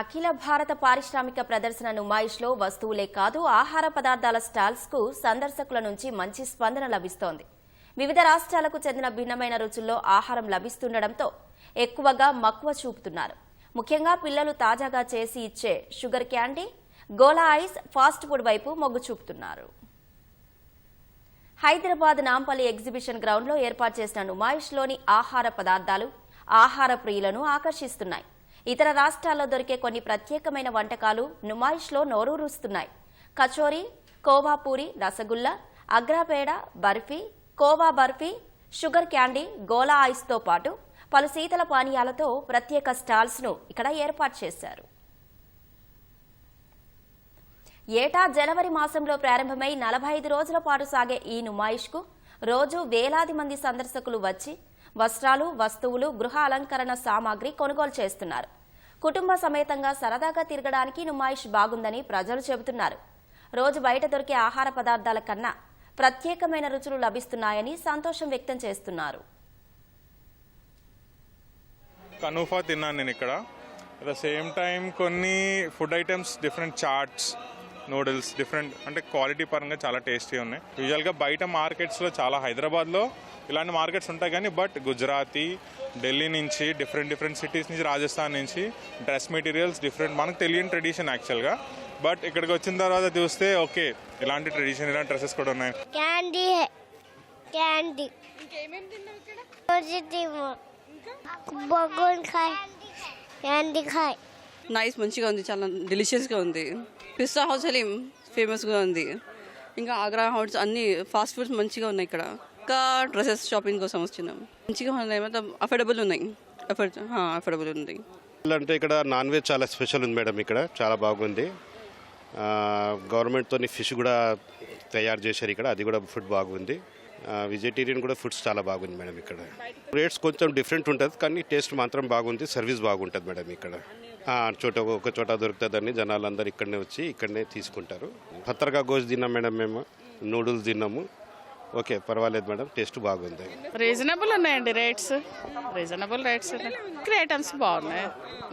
అఖిల భారత పారిశ్రామిక ప్రదర్శన నుమాయిష్లో వస్తువులే కాదు ఆహార పదార్థాల స్టాల్స్కు సందర్శకుల నుంచి మంచి స్పందన లభిస్తోంది. వివిధ రాష్ట్రాలకు చెందిన భిన్నమైన రుచుల్లో ఆహారం లభిస్తుండటంతో ఎక్కువగా మక్కువ చూపుతున్నారు. ముఖ్యంగా పిల్లలు తాజాగా చేసి ఇచ్చే sugar candy gola ice fast food వైపు మొగ్గు చూపుతున్నారు. హైదరాబాద్ నాంపల్లి ఎగ్జిబిషన్ గ్రౌండ్లో ఏర్పాటు చేసిన నుమాయిష్లోని ఆహార పదార్థాలు ఆహార ప్రియులను ఆకర్షిస్తున్నాయి. ఇతర రాష్ట్రాల్లో దొరికే కొన్ని ప్రత్యేకమైన వంటకాలు నుమాయిష్లో నోరూరుస్తున్నాయి కచోరీ కోవాపూరి రసగుల్లా అగ్రాపేడ బర్ఫీ కోవా బర్ఫీ షుగర్ క్యాండీ గోలా ఐస్తో పాటు పలు శీతల పానీయాలతో ప్రత్యేక స్టాల్స్ను ఇక్కడ ఏర్పాటు చేశారు. ఏటా జనవరి మాసంలో ప్రారంభమై నలభై ఐదు రోజుల పాటు సాగే ఈ నుమాయిష్కు రోజు వేలాది మంది సందర్శకులు వచ్చి వస్త్రాలు వస్తువులు గృహ అలంకరణ సామాగ్రి కొనుగోలు చేస్తున్నారు. కుటుంబ సమేతంగా సరదాగా తిరగడానికి నుమాయిష్ బాగుందని ప్రజలు చెబుతున్నారు. రోజు బయట దొరికే ఆహార పదార్థాల కన్నా ప్రత్యేకమైన రుచులు లభిస్తున్నాయని సంతోషం వ్యక్తం చేస్తున్నారు. కనూఫా తిన్నాను నేను ఇక్కడ. అట్ ద సేమ్ టైం కొన్ని food items different chaats noodles different అంటే క్వాలిటీ పరంగా చాలా టేస్టీ ఉన్నాయి. యూజువల్గా బయట మార్కెట్స్లో చాలా హైదరాబాద్లో ఇలాంటి మార్కెట్స్ ఉంటాయి కానీ బట్ గుజరాతీ ఢిల్లీ నుంచి డిఫరెంట్ డిఫరెంట్ సిటీస్ నుంచి రాజస్థాన్ నుంచి డ్రెస్ మెటీరియల్స్ డిఫరెంట్ మనకు తెలియని ట్రెడిషన్ యాక్చువల్గా. బట్ ఇక్కడికి వచ్చిన తర్వాత చూస్తే ఓకే ఇలాంటి ట్రెడిషన్ ఇలాంటి డ్రెస్సెస్ కూడా ఉన్నాయి. Candy candy. క్యాండీ ఖాయ్ నైస్ మంచిగా ఉంది చాలా డెలిషియస్గా ఉంది. పిస్తా హౌస్ హలీం ఫేమస్గా ఉంది. ఇంకా ఆగ్రా హౌస్ అన్ని ఫాస్ట్ ఫుడ్స్ మంచిగా ఉన్నాయి ఇక్కడ. ఇంకా డ్రెస్సెస్ షాపింగ్ కోసం వచ్చినాం. మంచిగా ఉన్నాయి మొత్తం అఫోర్డబుల్ ఉన్నాయి. అఫోర్డ్ అఫోర్డబుల్ ఉంది. అంటే ఇక్కడ నాన్ వెజ్ చాలా స్పెషల్ ఉంది మేడం ఇక్కడ చాలా బాగుంది. గవర్నమెంట్తో ఫిష్ కూడా తయారు చేశారు ఇక్కడ అది కూడా ఫుడ్ బాగుంది. వెజిటేరియన్ కూడా ఫుడ్స్ చాలా బాగుంది మేడం ఇక్కడ. రేట్స్ కొంచెం డిఫరెంట్ ఉంటుంది కానీ టేస్ట్ మాత్రం బాగుంది సర్వీస్ బాగుంటుంది మేడం ఇక్కడ. చోట ఒక చోట దొరుకుతుందని జనాలు అందరు ఇక్కడనే వచ్చి ఇక్కడనే తీసుకుంటారు. పత్రగా గోష్ తిన్నాం మేడం మేము నూడిల్స్ తిన్నాము. ఓకే పర్వాలేదు మేడం టేస్ట్ బాగుంది. రీజనబుల్ ఉన్నాయండి రేట్స్. రీజనబుల్ రేట్స్ ఐటమ్స్ బాగున్నాయి.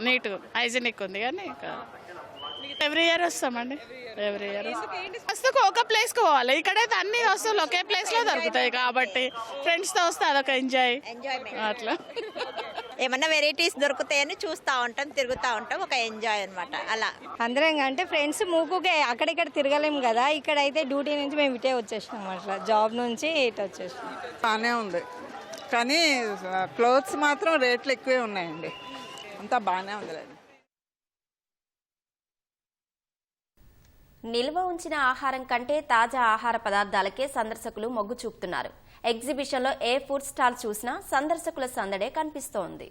నీట్ హైజీనిక్ ఉంది కానీ ఇంకా. ఎవ్రీ ఇయర్ వస్తామండి. ఎవ్రీ ఇయర్ వస్తుకు ఒక ప్లేస్కి పోవాలి. ఇక్కడైతే అన్ని వస్తువులు ఒకే ప్లేస్లో దొరుకుతాయి కాబట్టి ఫ్రెండ్స్తో వస్తే అదొక ఎంజాయ్ అట్లా. ఏమన్నా వెరైటీస్ దొరుకుతాయని చూస్తూ ఉంటాం తిరుగుతూ ఉంటాం ఒక ఎంజాయ్ అనమాట అలా. అందరం అంటే ఫ్రెండ్స్ మూకుకే అక్కడిక్కడ తిరగలేం కదా ఇక్కడైతే డ్యూటీ నుంచి మేము ఇటే వచ్చేసినాం అట్లా. జాబ్ నుంచి ఇటు వచ్చేసినాం. బాగానే ఉంది. కానీ క్లోత్స్ మాత్రం రేట్లు ఎక్కువే ఉన్నాయండి. అంతా బాగానే ఉంది. నిల్వ ఉంచిన ఆహారం కంటే తాజా ఆహార పదార్థాలకే సందర్శకులు మొగ్గు చూపుతున్నారు. ఎగ్జిబిషన్లో ఏ ఫుడ్ స్టాల్ చూసినా సందర్శకుల సందడే కనిపిస్తోంది.